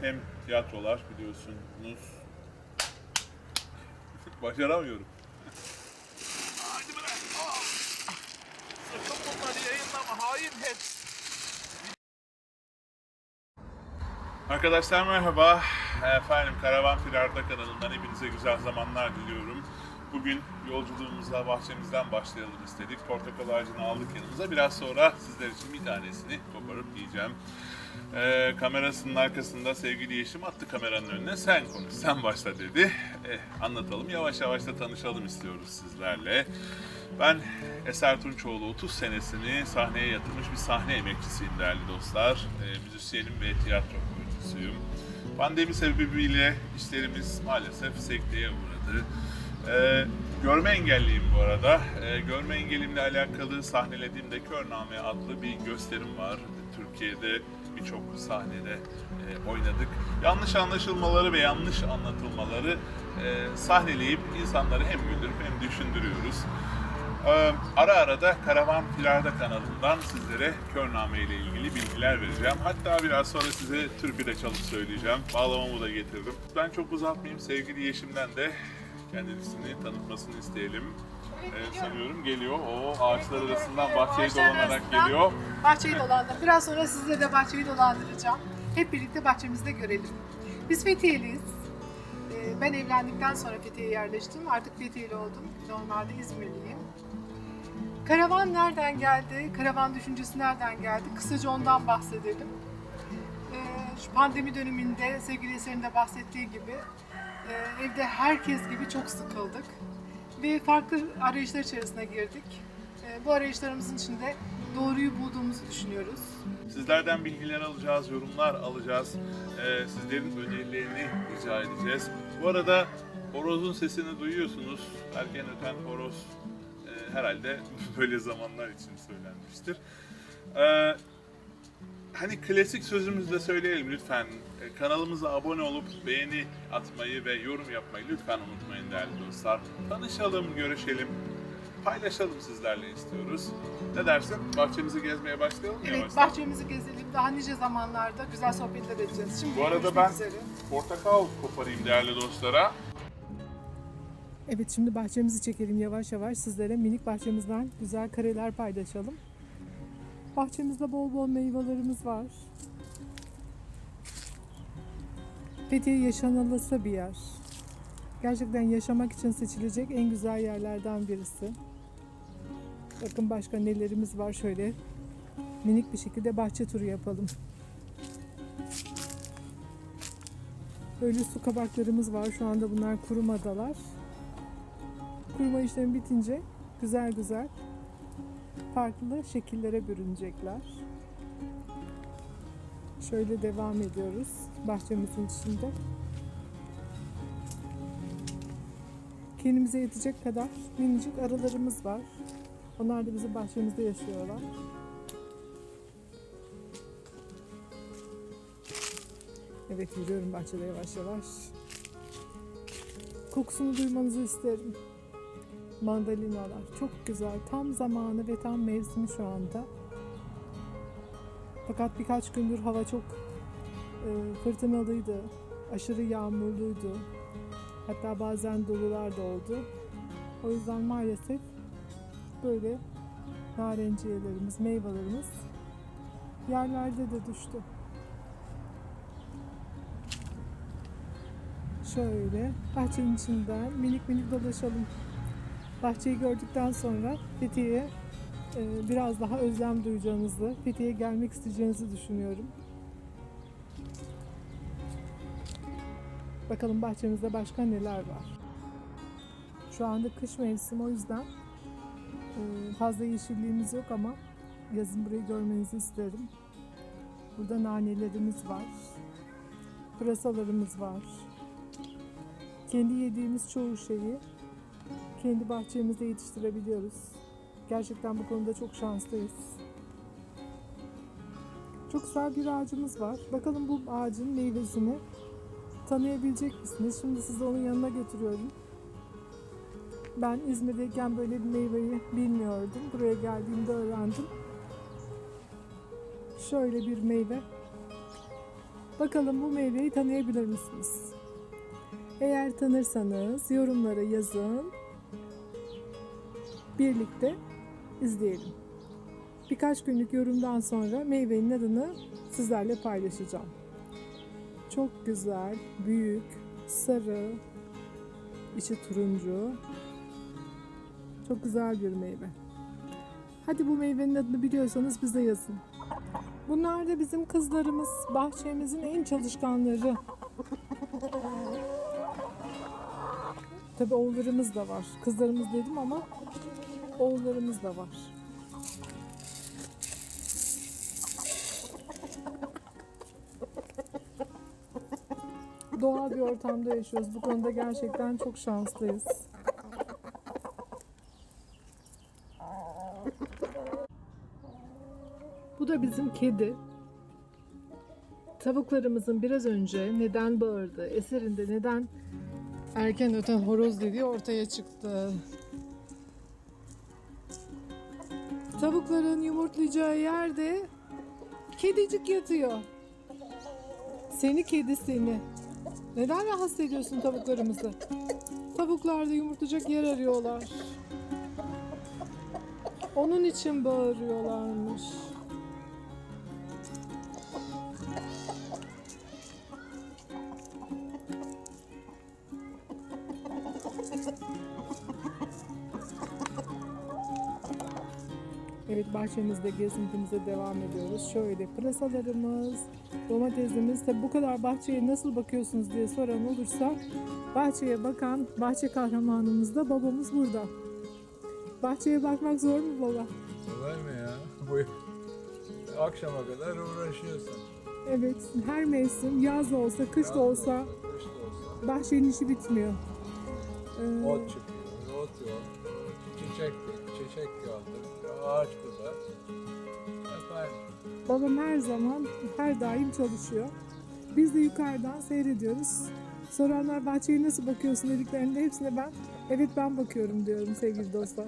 Hem tiyatrolar biliyorsunuz. Başaramıyorum. Hadi bırak. Sakın bunları yayınlama. Hain hep. Arkadaşlar merhaba. Efendim Karavan Firarda kanalından hepinize güzel zamanlar diliyorum. Bugün yolculuğumuza bahçemizden başlayalım istedik. Portakal ağacını aldık yanımıza. Biraz sonra sizler için bir tanesini koparıp yiyeceğim. Ee, kamerasının arkasında sevgili Yeşim attı kameranın önüne. Sen konuş, sen başla dedi. Eh, anlatalım, yavaş yavaş da tanışalım istiyoruz sizlerle. Ben Eser Tunçoğlu 30 senesini sahneye yatırmış bir sahne emekçisiyim değerli dostlar. Ee, müzisyenim ve tiyatro oyuncusuyum. Pandemi sebebiyle işlerimiz maalesef sekteye uğradı. Ee, görme engelliyim bu arada. Ee, görme engelimle alakalı sahnelediğimde Körname adlı bir gösterim var. Türkiye'de birçok sahnede e, oynadık. Yanlış anlaşılmaları ve yanlış anlatılmaları e, sahneleyip insanları hem güldürüp hem düşündürüyoruz. Ee, ara ara da Karavan Filarda kanalından sizlere Körname ile ilgili bilgiler vereceğim. Hatta biraz sonra size türkü de çalıp söyleyeceğim. Bağlamamı da getirdim. Ben çok uzatmayayım. Sevgili Yeşim'den de kendisini tanıtmasını isteyelim. Ee, sanıyorum geliyor. O ağaçlar arasından bahçeyi Ağaçlar dolanarak arasından geliyor. Bahçeyi dolandır. Biraz sonra size de bahçeyi dolandıracağım. Hep birlikte bahçemizde görelim. Biz Fethiyeliyiz. Ee, Ben evlendikten sonra Fethiye'ye yerleştim. Artık Fethiyeli oldum. Normalde İzmirliyim. Karavan nereden geldi? Karavan düşüncesi nereden geldi? Kısaca ondan bahsedelim. Ee, Şu pandemi döneminde sevgili Eser'in de bahsettiği gibi evde herkes gibi çok sıkıldık. Ve farklı arayışlar içerisine girdik. Ee, Bu arayışlarımızın içinde doğruyu bulduğumuzu düşünüyoruz. Sizlerden bilgiler alacağız, yorumlar alacağız. Ee, sizlerin önerilerini rica edeceğiz. Bu arada horozun sesini duyuyorsunuz. Erken öten horoz e, herhalde böyle zamanlar için söylenmiştir. Hani klasik sözümüzü de söyleyelim lütfen. Ee, Kanalımıza abone olup beğeni atmayı ve yorum yapmayı lütfen unutmayın değerli dostlar. Tanışalım, görüşelim, paylaşalım sizlerle istiyoruz. Ne dersin? Bahçemizi gezmeye başlayalım mı Evet, yavaştan? bahçemizi gezelim. Daha nice zamanlarda güzel sohbetler edeceğiz. Şimdi Bu arada ben- üzere. Portakal koparayım değerli dostlara. Evet, şimdi bahçemizi çekelim yavaş yavaş. Sizlere minik bahçemizden güzel kareler paylaşalım. Bahçemizde bol bol meyvelerimiz var. Fethiye yaşanılası bir yer. Gerçekten yaşamak için seçilecek en güzel yerlerden birisi. Bakın başka nelerimiz var şöyle. Minik bir şekilde bahçe turu yapalım. Böyle su kabaklarımız var. Şu anda bunlar kurumadalar. Kuruma işlemi bitince güzel güzel farklı şekillere bürünecekler. Şöyle devam ediyoruz bahçemizin içinde. Kendimize yetecek kadar minicik arılarımız var. Onlar da bizim bahçemizde yaşıyorlar. Evet yürüyorum bahçede yavaş yavaş. Kokusunu duymanızı isterim. Mandalinalar çok güzel. Tam zamanı ve tam mevsimi şu anda. Fakat birkaç gündür hava çok e, fırtınalıydı. Aşırı yağmurluydu. Hatta bazen dolular da oldu. O yüzden maalesef böyle narenciyelerimiz, meyvelerimiz yerlerde de düştü. Şöyle bahçenin içinden minik minik dolaşalım. Bahçeyi gördükten sonra Fethiye'ye e, biraz daha özlem duyacağınızı, Fethiye'ye gelmek isteyeceğinizi düşünüyorum. Bakalım bahçemizde başka neler var. Şu anda kış mevsimi o yüzden e, fazla yeşilliğimiz yok ama yazın burayı görmenizi isterim. Burada nanelerimiz var. Pırasalarımız var. Kendi yediğimiz çoğu şeyi kendi bahçemizde yetiştirebiliyoruz. Gerçekten bu konuda çok şanslıyız. Çok güzel bir ağacımız var. Bakalım bu ağacın meyvesini tanıyabilecek misiniz? Şimdi sizi onun yanına götürüyorum. Ben İzmir'deyken böyle bir meyveyi bilmiyordum. Buraya geldiğimde öğrendim. Şöyle bir meyve. Bakalım bu meyveyi tanıyabilir misiniz? Eğer tanırsanız yorumlara yazın. Birlikte izleyelim. Birkaç günlük yorumdan sonra meyvenin adını sizlerle paylaşacağım. Çok güzel, büyük, sarı, içi turuncu. Çok güzel bir meyve. Hadi bu meyvenin adını biliyorsanız bize yazın. Bunlar da bizim kızlarımız, bahçemizin en çalışkanları. Tabii oğullarımız da var. Kızlarımız dedim ama oğullarımız da var. Doğal bir ortamda yaşıyoruz. Bu konuda gerçekten çok şanslıyız. Bu da bizim kedi. Tavuklarımızın biraz önce neden bağırdı, eserinde neden erken öten horoz dediği ortaya çıktı. Tavukların yumurtlayacağı yerde kedicik yatıyor. Seni kedi seni. Neden rahatsız ediyorsun tavuklarımızı? Tavuklar da yumurtlayacak yer arıyorlar. Onun için bağırıyorlarmış. Evet bahçemizde gezintimize devam ediyoruz. Şöyle pırasalarımız, domatesimiz. Tabi bu kadar bahçeye nasıl bakıyorsunuz diye soran olursa bahçeye bakan bahçe kahramanımız da babamız burada. Bahçeye bakmak zor mu baba? Kolay mı ya? Bu akşama kadar uğraşıyorsun. Evet her mevsim yaz da olsa kış da olsa Kış da olsa. bahçenin işi bitmiyor. Ee, Ot çıkıyor, ot yok. Çiçek, çiçek kaldı. Ağaç. Hep aynı. Babam her zaman, her daim çalışıyor. Biz de yukarıdan seyrediyoruz. Soranlar bahçeye nasıl bakıyorsun dediklerinde hepsine ben evet ben bakıyorum diyorum sevgili dostlar.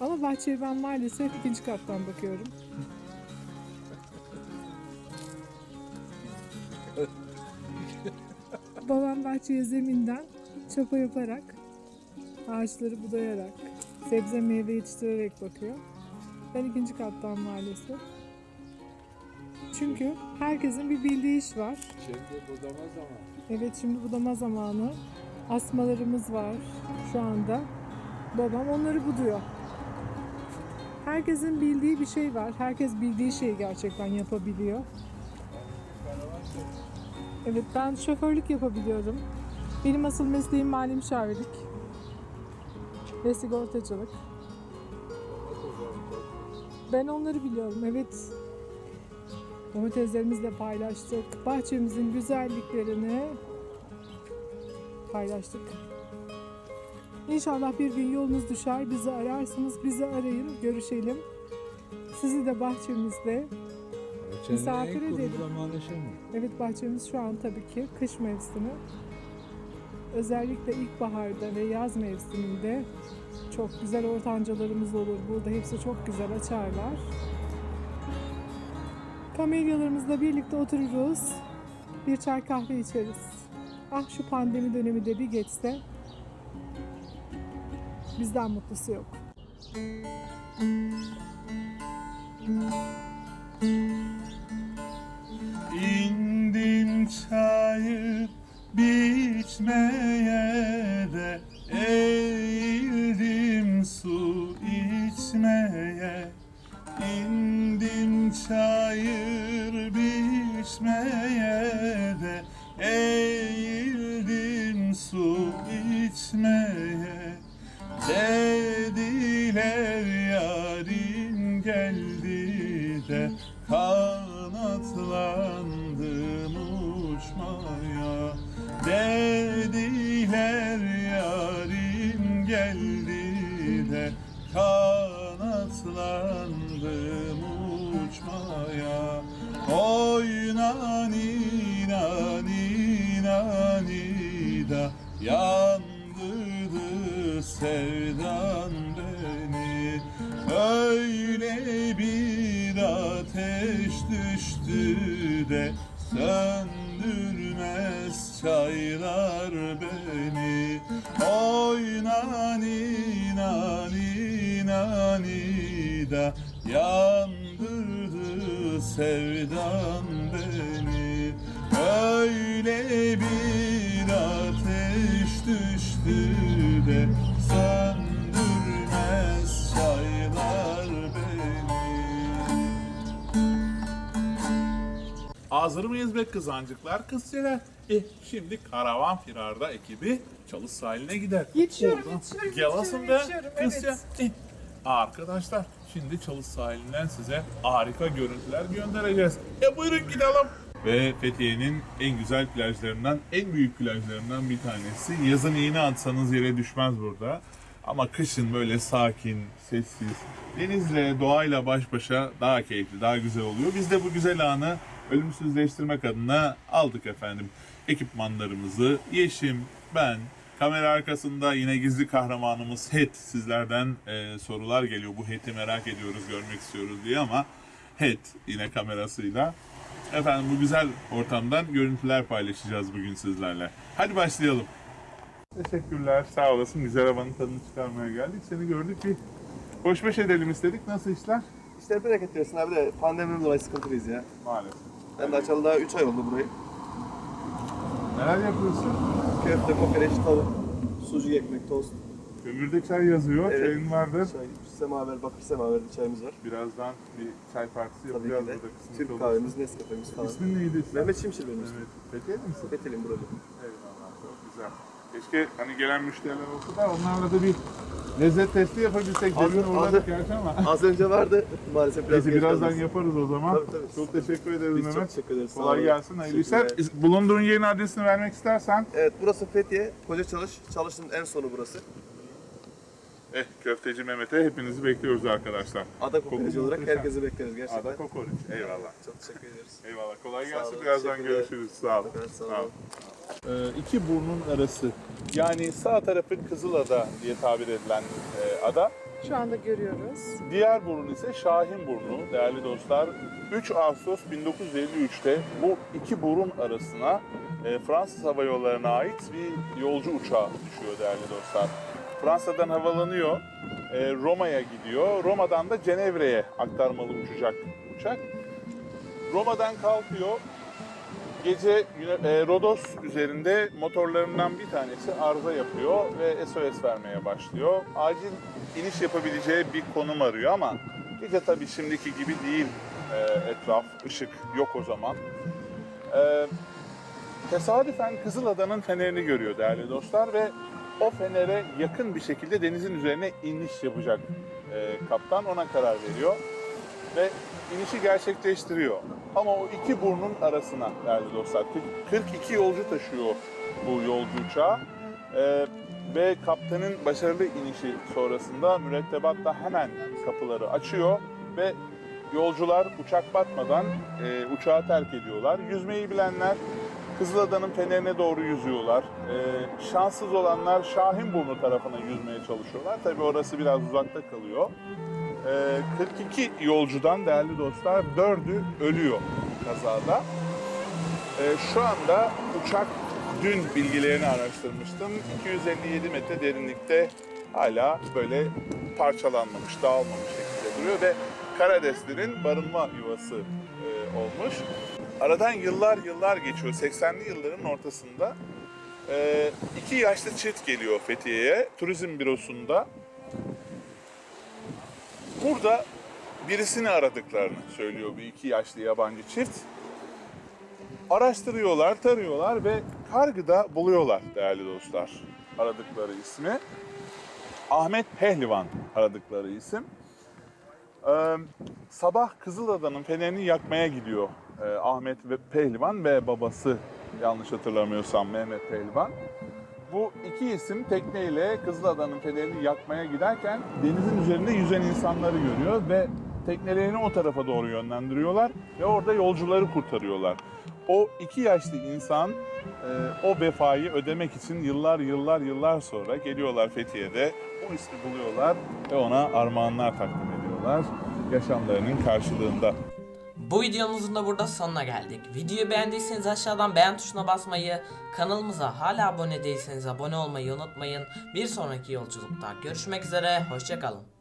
Ama bahçeye ben maalesef ikinci kattan bakıyorum. Babam bahçeye zeminden çapa yaparak, ağaçları budayarak, sebze meyve yetiştirerek bakıyor. Ben ikinci kattan maalesef. Çünkü herkesin bir bildiği iş var. Şimdi budama zamanı. Evet şimdi budama zamanı. Asmalarımız var şu anda. Babam onları buduyor. Herkesin bildiği bir şey var. Herkes bildiği şeyi gerçekten yapabiliyor. Evet ben şoförlük yapabiliyorum. Benim asıl mesleğim mali müşavirlik ve sigortacılık. Ben onları biliyorum. Evet. Domateslerimizle paylaştık. Bahçemizin güzelliklerini paylaştık. İnşallah bir gün yolunuz düşer. Bizi ararsınız. Bizi arayın. Görüşelim. Sizi de bahçemizde. Misafir en edelim. kuru zamanı şimdi. Evet bahçemiz şu an tabii ki kış mevsimi. Özellikle ilkbaharda ve yaz mevsiminde çok güzel ortancalarımız olur. Burada hepsi çok güzel açarlar. Kamelyalarımızla birlikte otururuz. Bir çay kahve içeriz. Ah şu pandemi dönemi de bir geçse bizden mutlusu yok. İndim çayı biçmeye kanatlandım uçmaya. Dediler yarim geldi de. Kanatlandım uçmaya. Oyna nina nina nida. Yandırdı sevdan ateş düştü de söndürmez çaylar beni. Oy nani nani nani da yandırdı sevdan beni. Öyle bir ateş düştü de söndürmez Hazır mıyız be kızancıklar kızcılar? E şimdi karavan firarda ekibi Çalış sahiline gider. Yetişiyorum, Oradan yetişiyorum, Gelasın be yetişiyorum, yetişiyorum, kızca. E, Arkadaşlar şimdi Çalış sahilinden size harika görüntüler göndereceğiz. E buyurun gidelim. Ve Fethiye'nin en güzel plajlarından, en büyük plajlarından bir tanesi. Yazın iğne atsanız yere düşmez burada. Ama kışın böyle sakin, sessiz, denizle, doğayla baş başa daha keyifli, daha güzel oluyor. Biz de bu güzel anı ölümsüzleştirmek adına aldık efendim. Ekipmanlarımızı, Yeşim, ben, kamera arkasında yine gizli kahramanımız Het. Sizlerden e, sorular geliyor. Bu Het'i merak ediyoruz, görmek istiyoruz diye ama Het yine kamerasıyla. Efendim bu güzel ortamdan görüntüler paylaşacağız bugün sizlerle. Hadi başlayalım. Teşekkürler, sağ olasın. Güzel havanın tadını çıkarmaya geldik. Seni gördük bir hoşbeş edelim istedik. Nasıl işler? İşler bereket versin abi de pandemiden dolayı sıkıntılıyız ya. Maalesef. Ben de açalı daha 3 ay oldu burayı. Neler yapıyorsun? Köfte, kokoreç, tavuk, sucuk, ekmek, tost, Ömürde çay yazıyor, Evet. çayın vardır. çay, semaver, bakır semaver çayımız var. Birazdan bir çay partisi Tabii yapacağız ki de. burada kısmet Türk olur. kahvemiz, Nescafe'miz falan. İsmin neydi? Mehmet Şimşir benim ismim. Evet. Fethiye'li misin? Fethiye'liyim burada. Eyvallah, çok güzel. Keşke hani gelen müşteriler olsa da onlarla da bir lezzet testi yapabilsek. Az- Demin az- gerçi ama. Az önce vardı maalesef biraz Neyse geç birazdan kaldık. yaparız o zaman. Tabii, tabii. Çok teşekkür ederiz Biz çok Mehmet. teşekkür ederiz. Sağ Kolay olun. gelsin, hayırlı işler. Teşekkürler. Bulunduğun yerin adresini vermek istersen. Evet burası Fethiye, Koca Çalış. Çalıştığım en sonu burası. Eh, köfteci Mehmet'e hepinizi bekliyoruz arkadaşlar. Ada kokoreci Koku olarak muhteşem. herkesi bekleriz gerçekten. Ada Kokoreç. Eyvallah. Çok teşekkür ederiz. Eyvallah. Kolay Sağ gelsin. olun, Birazdan görüşürüz. Sağ olun. Evet, sağ Sağ olun. Ee, iki burnun arası. Yani sağ tarafı Kızılada diye tabir edilen e, ada. Şu anda görüyoruz. Diğer burun ise Şahin Burnu değerli dostlar. 3 Ağustos 1953'te bu iki burun arasına e, Fransız Hava Yolları'na ait bir yolcu uçağı düşüyor değerli dostlar. Fransa'dan havalanıyor, e, Roma'ya gidiyor. Roma'dan da Cenevre'ye aktarmalı uçacak uçak. Roma'dan kalkıyor. Gece e, Rodos üzerinde motorlarından bir tanesi arıza yapıyor ve SOS vermeye başlıyor. Acil iniş yapabileceği bir konum arıyor ama gece tabii şimdiki gibi değil e, etraf, ışık yok o zaman. E, tesadüfen Kızılada'nın fenerini görüyor değerli dostlar ve o fenere yakın bir şekilde denizin üzerine iniş yapacak e, kaptan ona karar veriyor ve inişi gerçekleştiriyor. Ama o iki burnun arasına değerli dostlar 40 42 yolcu taşıyor bu yolcu uçağı. Ee, ve kaptanın başarılı inişi sonrasında mürettebat da hemen kapıları açıyor ve yolcular uçak batmadan e, uçağı terk ediyorlar. Yüzmeyi bilenler Kızılada'nın fenerine doğru yüzüyorlar. Ee, şanssız olanlar Şahinburnu tarafına yüzmeye çalışıyorlar. Tabii orası biraz uzakta kalıyor. Ee, 42 yolcudan değerli dostlar 4'ü ölüyor kazada. Ee, şu anda uçak dün bilgilerini araştırmıştım. 257 metre derinlikte hala böyle parçalanmamış, dağılmamış şekilde duruyor ve Karadeslerin barınma yuvası e, olmuş. Aradan yıllar yıllar geçiyor. 80'li yılların ortasında e, iki yaşlı çift geliyor Fethiye'ye. Turizm bürosunda Burada birisini aradıklarını söylüyor bu iki yaşlı yabancı çift. Araştırıyorlar, tarıyorlar ve Kargı'da buluyorlar değerli dostlar aradıkları ismi. Ahmet Pehlivan aradıkları isim. Ee, sabah Kızılada'nın fenerini yakmaya gidiyor ee, Ahmet ve Pehlivan ve babası yanlış hatırlamıyorsam Mehmet Pehlivan. Bu iki isim tekneyle Kızılada'nın fenerini yakmaya giderken denizin üzerinde yüzen insanları görüyor ve teknelerini o tarafa doğru yönlendiriyorlar ve orada yolcuları kurtarıyorlar. O iki yaşlı insan e, o vefayı ödemek için yıllar yıllar yıllar sonra geliyorlar Fethiye'de o ismi buluyorlar ve ona armağanlar takdim ediyorlar yaşamlarının karşılığında. Bu videomuzun da burada sonuna geldik. Videoyu beğendiyseniz aşağıdan beğen tuşuna basmayı, kanalımıza hala abone değilseniz abone olmayı unutmayın. Bir sonraki yolculukta görüşmek üzere, hoşçakalın.